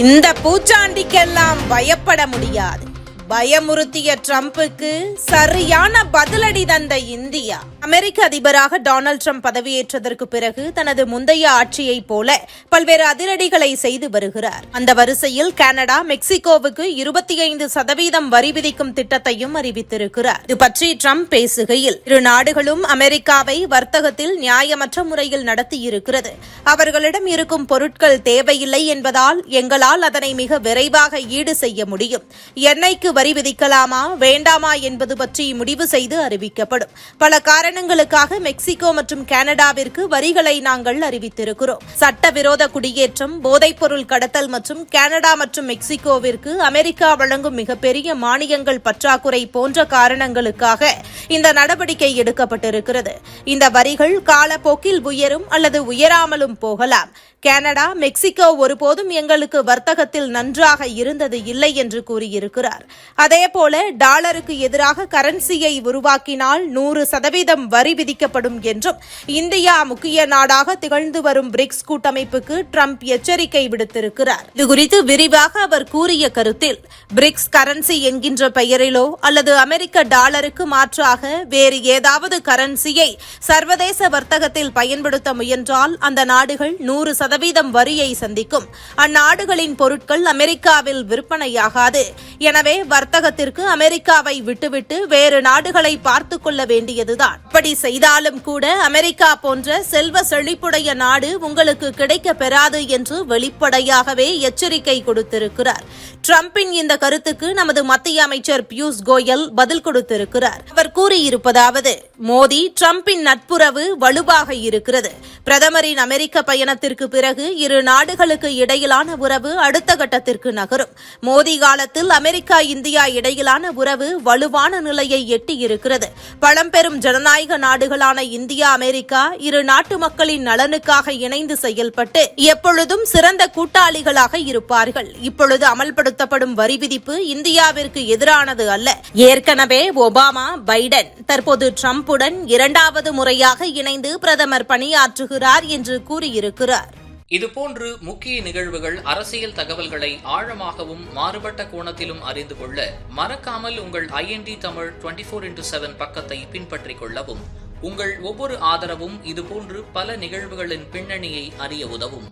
இந்த பூச்சாண்டிக்கெல்லாம் பயப்பட முடியாது. பயமுறுத்திய ட்ரம்புக்கு சரியான பதிலடி தந்த இந்தியா. அமெரிக்க அதிபராக டொனால்ட் ட்ரம்ப் பதவியேற்றதற்கு பிறகு தனது முந்தைய ஆட்சியைப் போல பல்வேறு அதிரடிகளை செய்து வருகிறார். அந்த வரிசையில் கனடா மெக்சிகோவுக்கு இருபத்தி ஐந்து சதவீதம் வரி விதிக்கும் திட்டத்தையும் அறிவித்திருக்கிறார். இது பற்றி ட்ரம்ப் பேசுகையில் இரு நாடுகளும் அமெரிக்காவை வர்த்தகத்தில் நியாயமற்ற முறையில் நடத்தியிருக்கிறது. அவர்களிடம் இருக்கும் பொருட்கள் தேவையில்லை என்பதால் எங்களால் அதனை மிக விரைவாக ஈடு செய்ய முடியும். எண்ணெய்க்கு வரி விதிக்கலாமா வேண்டாமா என்பது பற்றி முடிவு செய்து அறிவிக்கப்படும். பல காரணங்களுக்காக மெக்சிகோ மற்றும் கனடாவிற்கு வரிகளை நாங்கள் அறிவித்திருக்கிறோம். சட்டவிரோத குடியேற்றம் போதைப்பொருள் கடத்தல் மற்றும் கனடா மற்றும் மெக்சிகோவிற்கு அமெரிக்கா வழங்கும் மிகப்பெரிய மானியங்கள் பற்றாக்குறை போன்ற காரணங்களுக்காக இந்த நடவடிக்கை எடுக்கப்பட்டிருக்கிறது. இந்த வரிகள் காலப்போக்கில் உயரும் அல்லது உயராமலும் போகலாம். கனடா மெக்சிகோ ஒருபோதும் எங்களுக்கு வர்த்தகத்தில் நன்றாக இருந்தது இல்லை என்று கூறியிருக்கிறார். அதேபோல டாலருக்கு எதிராக கரன்சியை உருவாக்கினால் நூறு சதவீதம் சதவீதம் வரி விதிக்கப்படும் என்றும் இந்தியா முக்கிய நாடாக திகழ்ந்து வரும் பிரிக்ஸ் கூட்டமைப்புக்கு ட்ரம்ப் எச்சரிக்கை விடுத்திருக்கிறார். இதுகுறித்து விரிவாக அவர் கூறிய கருத்தில் பிரிக்ஸ் கரன்சி என்கின்ற பெயரிலோ அல்லது அமெரிக்க டாலருக்கு மாற்றாக வேறு ஏதாவது கரன்சியை சர்வதேச வர்த்தகத்தில் பயன்படுத்த முயன்றால் அந்த நாடுகள் நூறு சதவீதம் வரியை சந்திக்கும். அந்நாடுகளின் பொருட்கள் அமெரிக்காவில் விற்பனையாகாது. எனவே வர்த்தகத்திற்கு அமெரிக்காவை விட்டுவிட்டு வேறு நாடுகளை பார்த்து கொள்ள வேண்டியதுதான். இப்படி செய்தாலும் கூட அமெரிக்கா போன்ற செல்வ செழிப்புடைய நாடு உங்களுக்கு கிடைக்க பெறாது என்று வெளிப்படையாகவே எச்சரிக்கை கொடுத்திருக்கிறார். ட்ரம்பின் இந்த கருத்துக்கு நமது மத்திய அமைச்சர் பியூஷ் கோயல் பதில் கொடுத்திருக்கிறார். அவர் கூறியிருப்பதாவது மோடி ட்ரம்பின் நட்புறவு வலுவாக இருக்கிறது. பிரதமரின் அமெரிக்க பயணத்திற்கு பிறகு இரு நாடுகளுக்கு இடையிலான உறவு அடுத்த கட்டத்திற்கு நகரும். மோடி காலத்தில் அமெரிக்கா இந்தியா இடையிலான உறவு வலுவான நிலையை எட்டியிருக்கிறது பழம்பெரும் ஜனநாயக நாடுகளான இந்தியா அமெரிக்கா இரு நாட்டு மக்களின் நலனுக்காக இணைந்து செயல்பட்டு எப்பொழுதும் சிறந்த கூட்டாளிகளாக இருப்பார்கள். இப்பொழுது அமல்படுத்தப்படும் வரி விதிப்பு இந்தியாவிற்கு எதிரானது அல்ல. ஏற்கனவே ஒபாமா பைடன் தற்போது ட்ரம்புடன் இரண்டாவது முறையாக இணைந்து பிரதமர் பணியாற்றுகிறார் என்று கூறியிருக்கிறார். இதுபோன்று முக்கிய நிகழ்வுகள் அரசியல் தகவல்களை ஆழமாகவும் மாறுபட்ட கோணத்திலும் அறிந்து கொள்ள மறக்காமல் உங்கள் INT Tamil twenty four into seven பக்கத்தை பின்பற்றிக் கொள்ளவும் உங்கள் ஒவ்வொரு ஆதரவும் இதுபோன்று பல நிகழ்வுகளின் பின்னணியை அறிய உதவும்.